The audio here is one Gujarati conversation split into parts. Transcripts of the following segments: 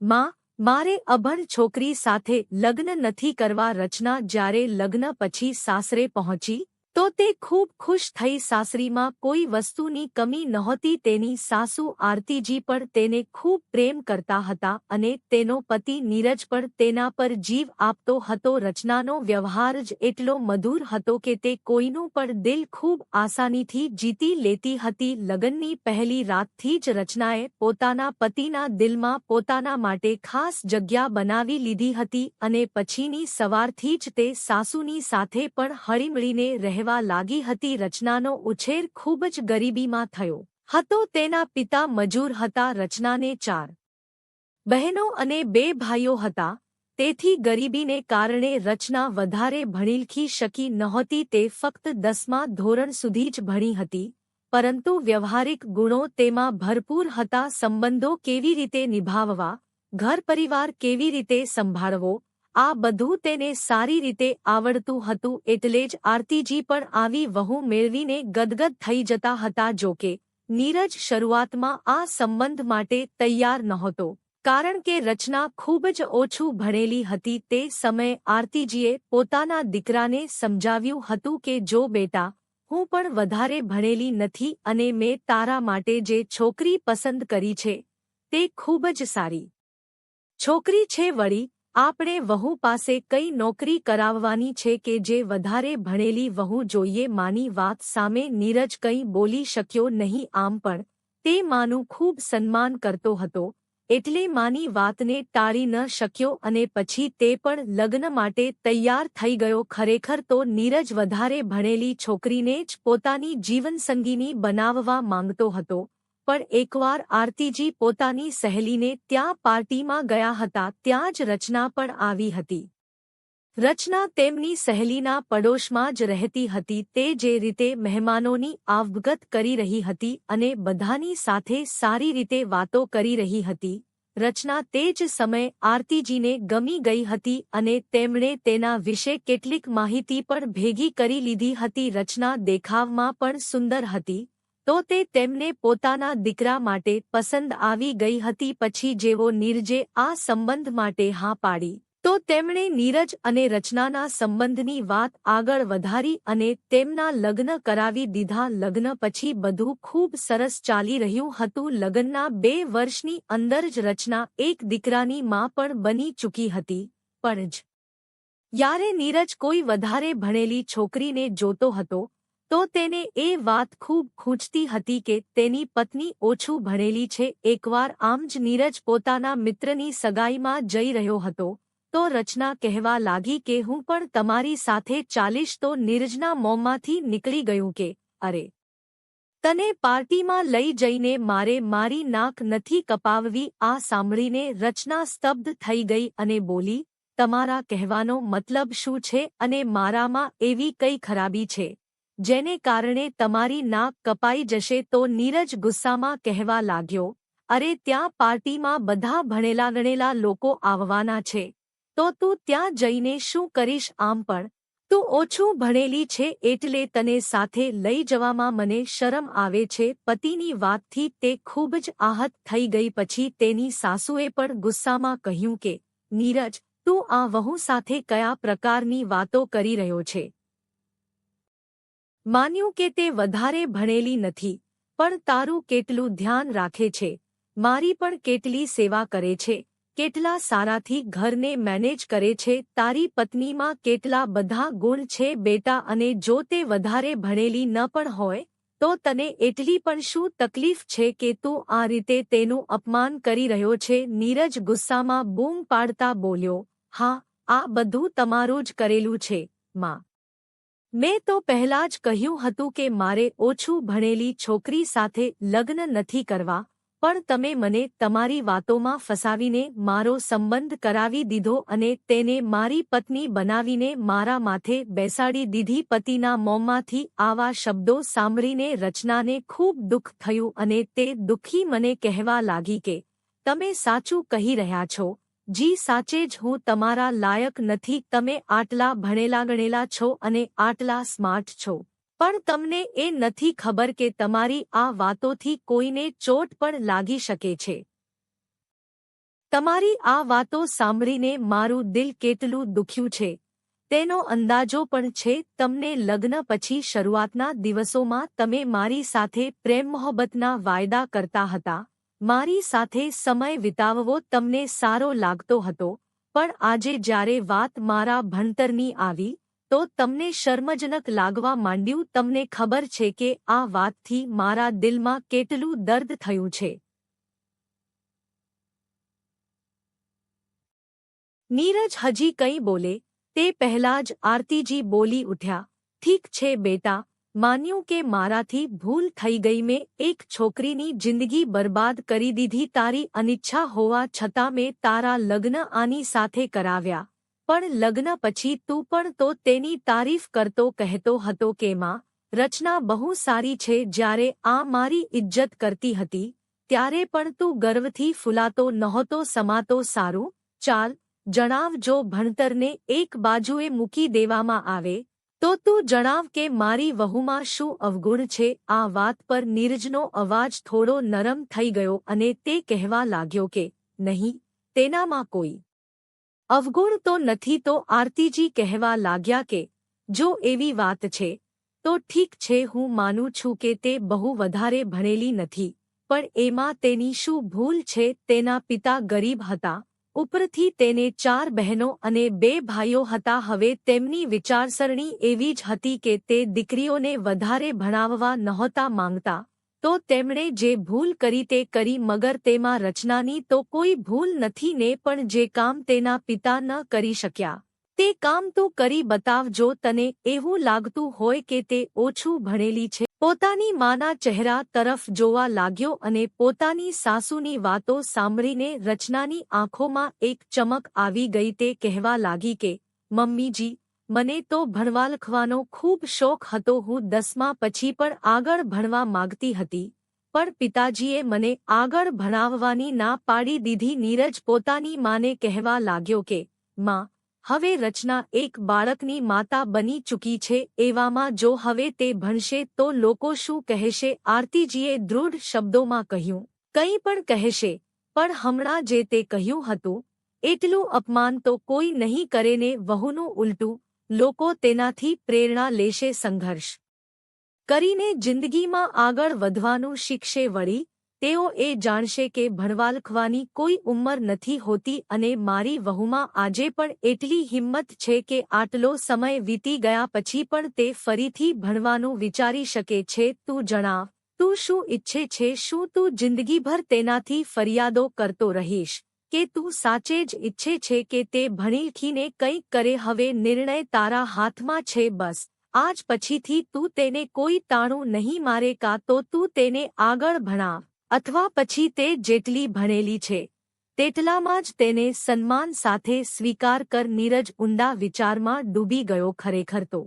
માં મારે અભણ છોકરી સાથે લગ્ન નથી કરવા રચના જ્યારે લગ્ન પછી સાસરે પહોંચી? તો તે ખૂબ ખુશ થઈ સાસરીમાં કોઈ વસ્તુની કમી નહોતી તેની સાસુ આરતીજી પણ તેને ખૂબ પ્રેમ કરતા હતા અને તેનો પતિ નીરજ પણ તેના પર જીવ આપતો હતો. રચનાનો વ્યવહાર જ એટલો મધુર હતો કે તે કોઈનું પણ દિલ ખૂબ આસાનીથી જીતી લેતી હતી. લગ્નની પહેલી રાતથી જ રચનાએ પોતાના પતિના દિલમાં પોતાના માટે ખાસ જગ્યા બનાવી લીધી હતી અને પછીની સવારથી જ તે સાસુની સાથે પણ હળીમળીને રહેવા લાગી હતી રચનાનો ઉછેર ખૂબ જ ગરીબીમાં થયો. હતો તેના પિતા મજૂર હતા રચનાને ચાર બહેનો અને બે ભાઈઓ હતા. તેથી ગરીબીને કારણે રચના વધારે ભણીલખી શકી નહોતી તે ફક્ત દસમા ધોરણ સુધી જ ભણી હતી. પરંતુ વ્યવહારિક ગુણો તેમાં ભરપૂર હતા સંબંધો કેવી રીતે નિભાવવા, ઘર પરિવાર કેવી રીતે સંભાળવો આ બધું તેને સારી રીતે આવડતું હતું એટલે જ આરતીજી પણ આવી વહુ મેળવીને ગદગદ થઈ જતા હતા જોકે નીરજ શરૂઆતમાં આ સંબંધ માટે તૈયાર નહોતો. કારણ કે રચના ખૂબ જ ઓછું ભણેલી હતી તે સમયે આરતીજીએ પોતાના દીકરાને સમજાવ્યું હતું કે, જો બેટા, હું પણ વધારે ભણેલી નથી અને મેં તારા માટે જે છોકરી પસંદ કરી છે, તે ખૂબ જ સારી. છોકરી છે વળી આપણે વહુ પાસે કઈ નોકરી કરાવવાની છે કે જે વધારે ભણેલી વહુ જોઈએ માની વાત સામે નીરજ કંઈ બોલી શક્યો નહીં આમ પણ તે માનું ખૂબ સન્માન કરતો હતો, એટલે માની વાતને ટાળી ન શક્યો અને પછી તે પણ લગ્ન માટે તૈયાર થઈ ગયો. ખરેખર તો નીરજ વધારે ભણેલી છોકરીને જ પોતાની જીવનસંગીની બનાવવા માંગતો હતો પણ એકવાર આરતીજી પોતાની સહેલીને ત્યાં પાર્ટીમાં ગયા હતા ત્યાં જ રચના પણ આવી હતી. રચના તેમની સહેલીના પડોશમાં જ રહેતી હતી તે જે રીતે મહેમાનોની આવગત કરી રહી હતી અને બધાની સાથે સારી રીતે વાતો કરી રહી હતી, રચના તે જ સમયે આરતીજીને ગમી ગઈ હતી અને તેમણે તેના વિશે કેટલીક માહિતી પણ ભેગી કરી લીધી હતી રચના દેખાવમાં પણ સુંદર હતી. તો તે તેમને પોતાના દીકરા માટે પસંદ આવી ગઈ હતી પછી જેવો નીરજે આ સંબંધ માટે હા પાડી. તો તેમણે નીરજ અને રચનાના સંબંધની વાત આગળ વધારી અને તેમના લગ્ન કરાવી દીધા. લગ્ન પછી બધું ખૂબ સરસ ચાલી રહ્યું હતું. લગ્નના બે વર્ષની અંદર જ રચના એક દીકરાની માં પણ બની ચૂકી હતી. પણ જ. યારે નીરજ કોઈ વધારે ભણેલી છોકરીને જોતો હતો. તો તેને એ વાત ખૂબ ખૂંચતી હતી કે તેની પત્ની ઓછું ભણેલી છે. એકવાર આમ જ નીરજ પોતાના મિત્રની સગાઈમાં જઈ રહ્યો હતો, તો રચના કહેવા લાગી કે હું પણ તમારી સાથે ચાલીશ તો નીરજના મોંમાંથી નીકળી ગયું કે, અરે, તને પાર્ટીમાં લઈ જઈને મારે મારી નાક નથી કપાવવી. આ સાંભળીને રચના સ્તબ્ધ થઈ ગઈ અને બોલી, તમારા કહેવાનો મતલબ શું છે? અને મારામાં એવી કઈ ખરાબી છે? જેને કારણે તમારી નાક કપાઈ જશે તો નીરજ ગુસ્સામાં કહેવા લાગ્યો, અરે, ત્યાં પાર્ટીમાં બધા ભણેલા ગણેલા લોકો આવવાના છે. તો તું ત્યાં જઈને શું કરીશ આમ પણ? તું ઓછું ભણેલી છે એટલે તને સાથે લઈ જવામાં મને શરમ આવે છે. પતિની વાતથી તે ખૂબ જ આહત થઈ ગઈ પછી તેની સાસુએ પણ ગુસ્સામાં કહ્યું કે, નીરજ, તું આ વહુ સાથે કયા પ્રકારની વાતો કરી રહ્યો છે? માન્યું કે તે વધારે ભણેલી નથી, પણ તારું કેટલું ધ્યાન રાખે છે. મારી પણ કેટલી સેવા કરે છે, કેટલા સારાથી ઘરને મેનેજ કરે છે, તારી પત્નીમાં કેટલા બધા ગુણ છે બેટા અને જો તે વધારે ભણેલી ન પણ હોય, તો તને એટલી પણ શું તકલીફ છે કે તું આ રીતે તેનું અપમાન કરી રહ્યો છે? નીરજ ગુસ્સામાં બૂમ પાડતા બોલ્યો, હા, આ બધું તમારું જ કરેલું છે, માં. મેં તો પહેલા જ કહ્યું હતું કે મારે ઓછું ભણેલી છોકરી સાથે લગ્ન નથી કરવા, પણ તમે મને તમારી વાતોમાં ફસાવીને મારો સંબંધ કરાવી દીધો અને તેને મારી પત્ની બનાવીને મારા માથે બેસાડી દીધી. પતિના મોંમાંથી આવા શબ્દો સાંભળીને રચનાને ખૂબ દુઃખ થયું અને તે દુઃખી મને કહેવા લાગી કે, તમે સાચું કહી રહ્યા છો જી સાચે જ હું તમારા લાયક નથી, તમે આટલા ભણેલા ગણેલા છો અને આટલા સ્માર્ટ છો. પણ તમને એ નથી ખબર કે તમારી આ વાતોથી કોઈને ચોટ પણ લાગી શકે છે. તમારી આ વાતો સાંભળીને મારું દિલ કેટલું દુખ્યું છે. તેનો અંદાજો પણ છે, તમને લગ્ન પછી શરૂઆતના દિવસોમાં તમે મારી સાથે પ્રેમ મોહબ્બતના વાયદા કરતા હતા. મારી સાથે સમય વિતાવવો તમને સારો લાગતો હતો, પણ આજે જ્યારે વાત મારા ભણતરની આવી, તો તમને શર્મજનક લાગવા માંડ્યું, તમને ખબર છે કે આ વાતથી મારા દિલમાં કેટલું દર્દ થયું છે. નીરજ હજી કંઈ બોલે, તે પહેલા જ આરતીજી બોલી ઉઠ્યા, ઠીક છે બેટા માન્યું કે મારાથી ભૂલ થઈ ગઈ મેં એક છોકરીની જિંદગી બરબાદ કરી દીધી તારી અનિચ્છા હોવા છતાં મેં તારા લગ્ન આની સાથે કરાવ્યા. પણ લગ્ન પછી તું પણ તો તેની તારીફ કરતો કહેતો હતો કે માં, રચના બહુ સારી છે જ્યારે આ મારી ઇજ્જત કરતી હતી, ત્યારે પણ તું ગર્વથી ફૂલાતો નહોતો સમાતો સારું, ચાલ જણાવ જો ભણતરને એક બાજુએ મૂકી દેવામાં આવે તો તું જણાવ કે મારી વહુમાં શું અવગુણ છે? આ વાત પર નીરજનો અવાજ થોડો નરમ થઈ ગયો અને તે કહેવા લાગ્યો કે, નહીં, તેનામાં કોઈ અવગુણ તો નથી. તો આરતીજી કહેવા લાગ્યા કે, જો એવી વાત છે, તો ઠીક છે, હું માનું છું કે તે બહુ વધારે ભણેલી નથી, પણ એમાં તેની શું ભૂલ છે? તેના પિતા ગરીબ હતા ઉપરથી તેને ચાર બહેનો અને બે ભાઈઓ હતા. હવે તેમની વિચારસરણી એવી જ હતી કે તે દીકરીઓને વધારે ભણાવવા નહોતા માંગતા. તો તેમણે જે ભૂલ કરી તે કરી, મગર તેમાં રચનાની તો કોઈ ભૂલ નથી ને પણ જે કામ તેના પિતા ન કરી શક્યા. તે કામ તું કરી બતાવજો, તને એવું લાગતું હોય કે તે ઓછું ભણેલી છે. પોતાની માના ચહેરા તરફ જોવા લાગ્યો અને પોતાની સાસુની વાતો સાંભળીને રચનાની આંખોમાં એક ચમક આવી ગઈ તે કહેવા લાગી કે, મમ્મીજી, મને તો ભણવા લખવાનો ખૂબ શોખ હતો. હું દસમા પછી પણ આગળ ભણવા માગતી હતી, પણ પિતાજીએ મને આગળ ભણાવવાની ના પાડી દીધી. નીરજ પોતાની માને કહેવા લાગ્યો કે, માં હવે રચના એક બાળકની માતા બની ચૂકી છે એવામાં જો હવે તે ભણશે તો લોકો શું કહેશે? આરતીજીએ દૃઢ શબ્દોમાં કહ્યું, કંઈ પણ કહેશે, પણ હમણાં જે તે કહ્યું હતું, એટલું અપમાન તો કોઈ નહીં કરે ને વહુનું ઉલટું, લોકો તેનાથી પ્રેરણા લેશે સંઘર્ષ. કરીને જિંદગીમાં આગળ વધવાનું શીખશે વળી તેઓ એ જાણશે કે ભણવાલખવાની કોઈ ઉંમર નથી હોતી અને મારી વહુમાં આજે પણ એટલી હિંમત છે કે આટલો સમય વીતી ગયા પછી પણ તે ફરીથી ભણવાનું વિચારી શકે છે. તું જણાવ તું શું ઈચ્છે છે, શું તું જિંદગીભર તેનાથી ફરિયાદો કરતો રહીશ? કે તું સાચે જ ઈચ્છે છે કે તે ભણીખીને કંઈક કરે? હવે નિર્ણય તારા હાથમાં છે બસ. આજ પછીથી તું તેને કોઈ તાણું નહીં મારે કાં તો તું તેને આગળ ભણાવ અથવા પછી તે જેટલી ભણેલી છે, તેટલામાં જ તેને સન્માન સાથે સ્વીકાર કર નીરજ ઊંડા વિચારમાં ડૂબી ગયો ખરેખર તો.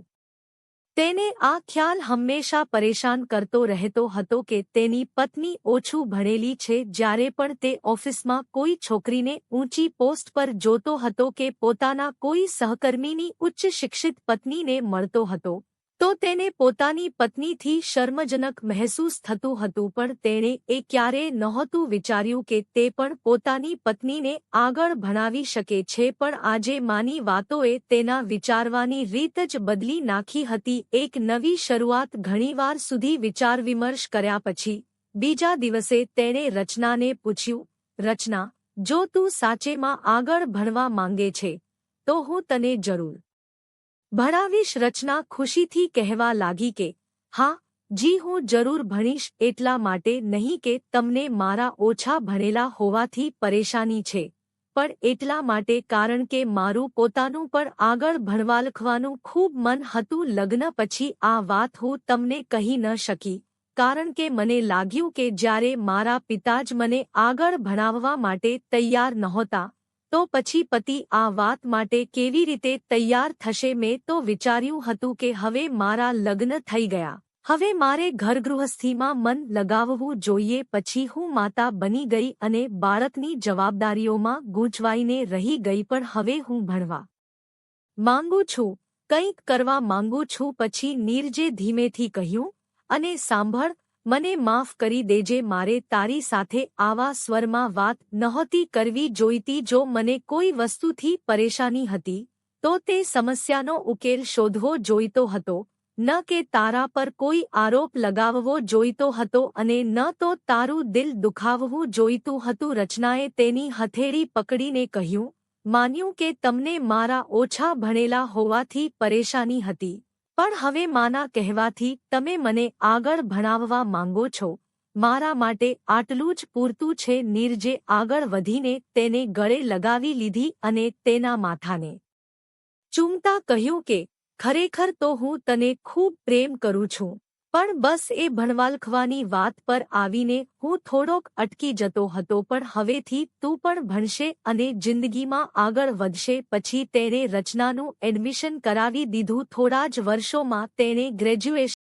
તેને આ ખ્યાલ હંમેશા પરેશાન કરતો રહેતો હતો કે તેની પત્ની ઓછું ભણેલી છે જ્યારે પણ તે ઓફિસમાં કોઈ છોકરીને ઊંચી પોસ્ટ પર જોતો હતો કે પોતાના કોઈ સહકર્મીની ઉચ્ચ શિક્ષિત પત્નીને મળતો હતો. તો તેને પોતાની પત્નીથી શર્મજનક મહેસૂસ થતું હતું, પણ તેણે એ ક્યારેય નહોતું વિચાર્યું કે તે પણ પોતાની પત્નીને આગળ ભણાવી શકે છે, પણ આજે માની વાતોએ તેના વિચારવાની રીત જ બદલી નાખી હતી. એક નવી શરૂઆત ઘણીવાર સુધી વિચાર વિમર્શ કર્યા પછી, બીજા દિવસે તેણે રચનાને પૂછ્યું, રચના, જો તું સાચેમાં આગળ ભણવા માંગે છે, તો હું તને જરૂર ભણાવીશ રચના ખુશીથી કહેવા લાગી કે, હા, જી હું જરૂર ભણીશ એટલા માટે નહીં કે તમને મારા ઓછા ભણેલા હોવાથી પરેશાની છે. પણ એટલા માટે કારણ કે મારું પોતાનું પણ આગળ ભણવા લખવાનું ખૂબ મન હતું લગ્ન પછી આ વાત હું તમને કહી ન શકી. કારણ કે મને લાગ્યું કે જ્યારે મારા પિતા જ મને આગળ ભણાવવા માટે તૈયાર નહોતા તો પછી પતિ આ વાત માટે કેવી રીતે તૈયાર થશે મેં તો વિચાર્યું હતું કે હવે મારા લગ્ન થઈ ગયા. હવે મારે ઘરગૃહસ્થીમાં મન લગાવવું જોઈએ, પછી હું માતા બની ગઈ અને બાળકની જવાબદારીઓમાં ગૂંચવાઈને રહી ગઈ પણ હવે હું ભણવા માંગુ છું. કંઈક કરવા માંગુ છું, પછી નીરજે ધીમેથી કહ્યું, અને સાંભળ મને માફ કરી દેજે, મારે તારી સાથે આવા સ્વરમાં વાત નહોતી કરવી જોઈતી જો મને કોઈ વસ્તુથી પરેશાની હતી, તો તે સમસ્યાનો ઉકેલ શોધવો જોઈતો હતો, ન કે તારા પર કોઈ આરોપ લગાવવો જોઈતો હતો અને ન તો તારું દિલ દુખાવવું જોઈતું હતું. રચનાએ તેની હથેળી પકડીને કહ્યું, માન્યું કે તમને મારા ઓછા ભણેલા હોવાથી પરેશાની હતી. પણ હવે માના કહેવાથી તમે મને આગળ ભણાવવા માંગો છો. મારા માટે આટલું જ પૂરતું છે નીરજે આગળ વધીને તેને ગળે લગાવી લીધી અને તેના માથાને ચૂમતા કહ્યું કે, ખરેખર તો હું તને ખૂબ પ્રેમ કરું છું. પણ બસ એ ભણવાલખવાની વાત પર આવીને હું થોડોક અટકી જતો હતો, પણ હવેથી તું પણ ભણશે અને જિંદગીમાં આગળ વધશે. પછી તેણે રચનાનું એડમિશન કરાવી દીધું. થોડા જ વર્ષોમાં તેણે ગ્રેજ્યુએશન